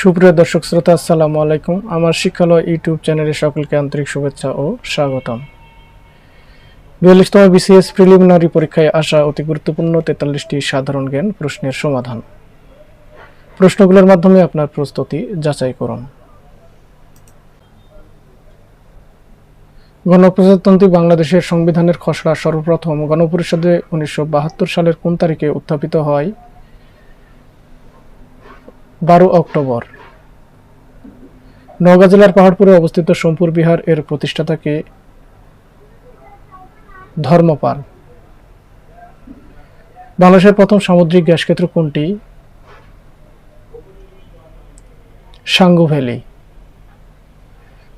সুপ্রিয় দর্শক শ্রোতা, আসসালামু আলাইকুম। আমার শিক্ষালয় ইউটিউব চ্যানেলে সকলকে আন্তরিক শুভেচ্ছা ও স্বাগতম। বিয়াল্লিশতম বিসিএস প্রিলিমিনারি পরীক্ষায় আসা অতি গুরুত্বপূর্ণ তেতাল্লিশটি সাধারণ জ্ঞান প্রশ্নের সমাধান। প্রশ্নগুলোর মাধ্যমে আপনার প্রস্তুতি যাচাই করুন। গণপ্রজাতন্ত্রী বাংলাদেশের সংবিধানের খসড়া সর্বপ্রথম গণপরিষদে উনিশশো বাহাত্তর সালের কোন তারিখে উত্থাপিত হয়? বারো অক্টোবর। নওগাঁ জেলার পাহাড়পুরে অবস্থিত সোমপুর বিহার এর প্রতিষ্ঠাতাকে ধর্মপাল। বাংলাদেশের প্রথম সামুদ্রিক গ্যাস ক্ষেত্র কোনটি? সাঙ্গু ভ্যালি।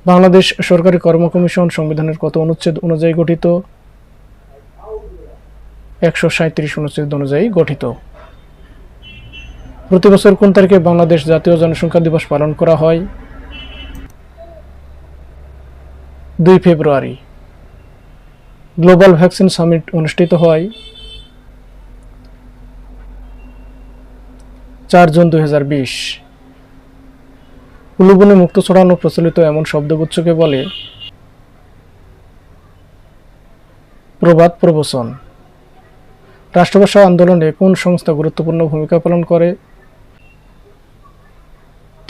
বাংলাদেশ সরকারি কর্ম কমিশন সংবিধানের কত অনুচ্ছেদ অনুযায়ী গঠিত? একশো সাঁত্রিশ অনুচ্ছেদ অনুযায়ী গঠিত। প্রতি বছর কোন তারিখে বাংলাদেশ জাতীয় জনসংখ্যা দিবস পালন করা হয়? দুই ফেব্রুয়ারি। গ্লোবাল ভ্যাকসিন সামিট অনুষ্ঠিত হয়। চার জুন দুই হাজার বিশ। মুক্ত ছড়ানো প্রচলিত এমন শব্দগুচ্ছকে বলে প্রবাদ প্রবচন। রাষ্ট্রভাষা আন্দোলনে কোন সংস্থা গুরুত্বপূর্ণ ভূমিকা পালন করে?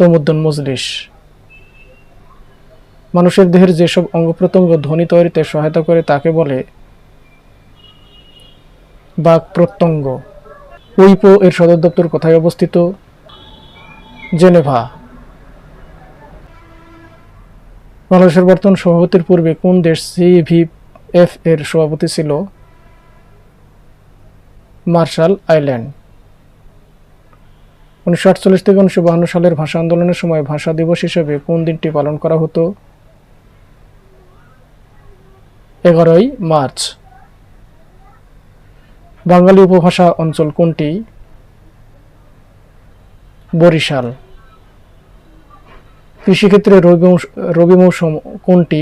তমুদ্দুন মজলিস। মানুষের দেহের যেসব অঙ্গ প্রত্যঙ্গ ধ্বনি তৈরিতে সহায়তা করে, তাকে বলে বাক প্রত্যঙ্গ উইপো এর সদর দপ্তর কোথায় অবস্থিত? জেনেভা। বাংলাদেশের বর্তমান সভাপতির পূর্বে কোন দেশ সিভিএফ এর সভাপতি ছিল? Marshall Island. উনিশশো আটচল্লিশ থেকে উনিশশো সালের ভাষা আন্দোলনের সময় ভাষা দিবস হিসেবে কোন দিনটি পালন করা হতো? এগারোই মার্চ। বাঙালি উপভাষা অঞ্চল কোনটি? বরিশাল। কৃষিক্ষেত্রে রবি রবি মৌসুম কোনটি?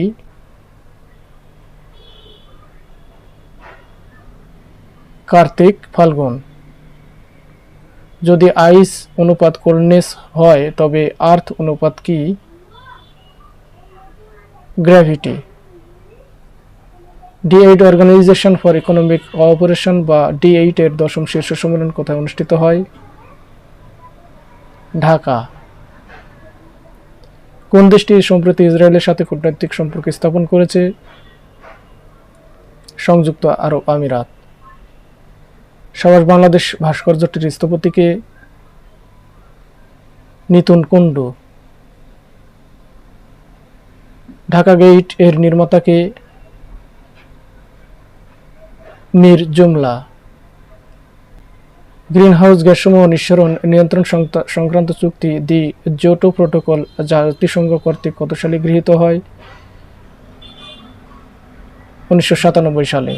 কার্তিক ফাল্গুন। যদি আইস অনুপাত কোলনেস হয়, তবে আর্থ অনুপাত কি? Gravity. D eight Organization for Economic Cooperation বা ডি এইট এর দশম শীর্ষ সম্মেলন কোথায় অনুষ্ঠিত হয়? ঢাকা। কোন দেশটি সম্প্রতি ইসরায়েলের সাথে কূটনৈতিক সম্পর্ক স্থাপন করেছে? সংযুক্ত আরব আমিরাত। সবার বাংলাদেশ ভাস্কর্যটির স্থপতিকে নিতুন কুণ্ডু। ঢাকা গেইট এর নির্মাতাকে মীর জুমলা। গ্রিনহাউস গ্যাসমূহ নিঃসরণ, নিয়ন্ত্রণ সংক্রান্ত চুক্তি দি জোটো প্রোটোকল জাতিসংঘ কর্তৃক কত সালে গৃহীত হয়? উনিশশো সাতানব্বই সালে।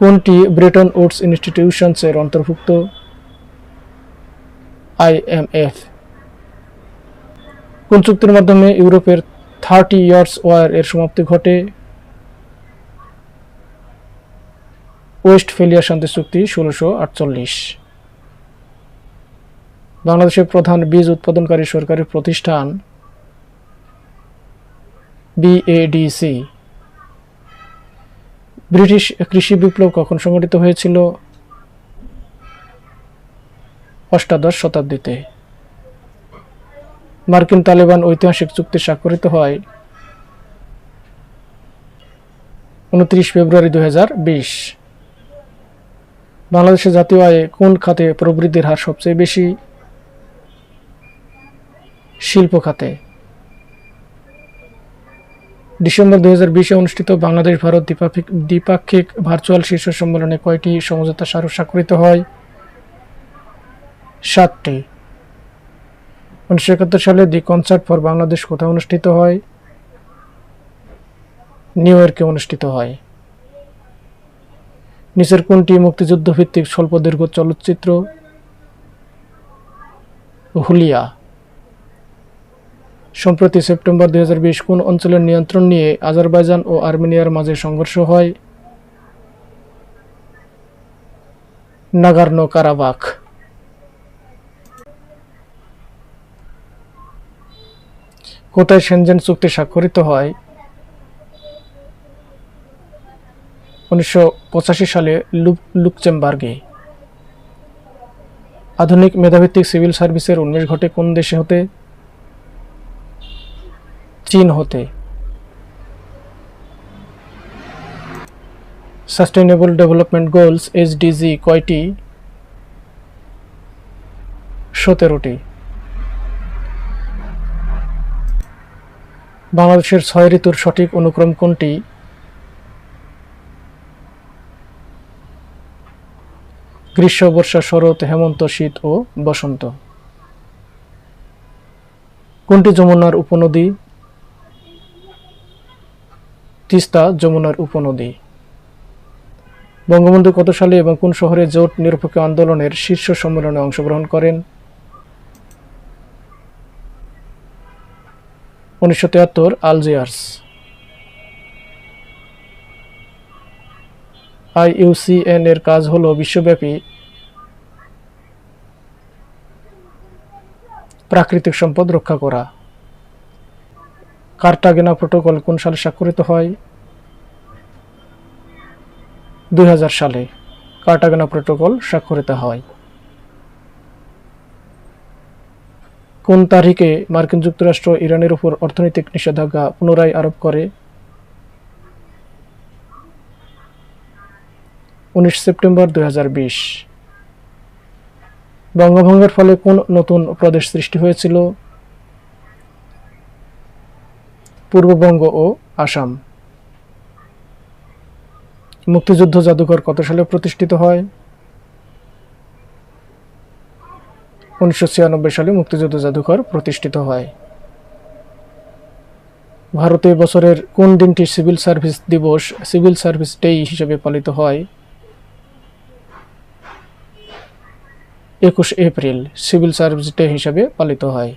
কোনটি ব্রেটন উডস ইনস্টিটিউশনসের অন্তর্ভুক্ত? আইএমএফ কোন চুক্তির মাধ্যমে ইউরোপের থার্টি ইয়ার্স ওয়ার এর সমাপ্তি ঘটে? ওয়েস্টফেলিয়া শান্তি চুক্তি ষোলোশো আটচল্লিশ। বাংলাদেশের প্রধান বীজ উৎপাদনকারী সরকারি প্রতিষ্ঠান বিএডিসি ব্রিটিশ কৃষি বিপ্লব কখন সংঘটিত হয়েছিল? অষ্টাদশ শতাব্দীতে। মার্কিন তালেবান ঐতিহাসিক চুক্তি স্বাক্ষরিত হয় উনত্রিশ ফেব্রুয়ারি দু হাজার বিশ। বাংলাদেশের জাতীয় আয়ে কোন খাতে প্রবৃদ্ধির হার সবচেয়ে বেশি? শিল্প খাতে। ডিসেম্বর দুই হাজার অনুষ্ঠিত বাংলাদেশ ভারত দ্বিপাক্ষিক দ্বিপাক্ষিক ভার্চুয়াল শীর্ষ সম্মেলনে কয়টি সমঝোতা স্মারক স্বাক্ষরিত হয়? সাতটি। উনিশশো একাত্তর সালে দি কনসার্ট ফর বাংলাদেশ কোথায় অনুষ্ঠিত হয়? নিউ ইয়র্কে অনুষ্ঠিত হয়। নিচের কোনটি মুক্তিযুদ্ধ ভিত্তিক স্বল্পদৈর্ঘ্য চলচ্চিত্র? হুলিয়া। সম্প্রতি সেপ্টেম্বর দুই হাজার বিশ কোন অঞ্চলের নিয়ন্ত্রণ নিয়ে আজারবাইজান ও আর্মেনিয়ার মাঝে সংঘর্ষ হয়? নাগার্নো কারাবাক কোথায় সেনজেন চুক্তি স্বাক্ষরিত হয়? উনিশশো পঁচাশি সালে লুকচেমবার্গে আধুনিক মেধাভিত্তিক সিভিল সার্ভিসের উন্মেষ ঘটে কোন দেশে হতে? চীন হতে। সাস্টেইনেবল ডেভেলপমেন্ট গোলস এসডিজি কয়টি? সতেরোটি। বাংলাদেশের ছয় ঋতুর সঠিক অনুক্রম কোনটি? গ্রীষ্ম, বর্ষা, শরৎ, হেমন্ত, শীত ও বসন্ত। কোনটি যমুনার উপনদী? তিস্তা যমুনার উপনদী। বঙ্গবন্ধু কত সালে এবং কোন শহরে জোট নিরপেক্ষ আন্দোলনের শীর্ষ সম্মেলনে অংশগ্রহণ করেন? উনিশশো তিয়াত্তর আলজিয়ার্স। আইইউসিএন এর কাজ হলো বিশ্বব্যাপী প্রাকৃতিক সম্পদ রক্ষা করা। কার্টাগেনা প্রোটোকল কোন সালে স্বাক্ষরিত হয়? দুই হাজার সালে কার্টাগেনা প্রোটোকল স্বাক্ষরিত হয়। কোন তারিখে মার্কিন যুক্তরাষ্ট্র ইরানের উপর অর্থনৈতিক নিষেধাজ্ঞা পুনরায় আরোপ করে? উনিশ সেপ্টেম্বর দুই হাজার বিশ। বঙ্গভঙ্গের ফলে কোন নতুন প্রদেশ সৃষ্টি হয়েছিল? পূর্ববঙ্গ ও আসাম। মুক্তিযুদ্ধ জাদুঘর কত সালে প্রতিষ্ঠিত হয়? উনিশশো ছিয়ানব্বই সালে মুক্তিযুদ্ধ জাদুঘর প্রতিষ্ঠিত হয়। ভারতে বছরের কোন দিনটি সিভিল সার্ভিস দিবস, সিভিল সার্ভিস ডে হিসেবে পালিত হয়? একুশ এপ্রিল, সিভিল সার্ভিস ডে হিসাবে পালিত হয়।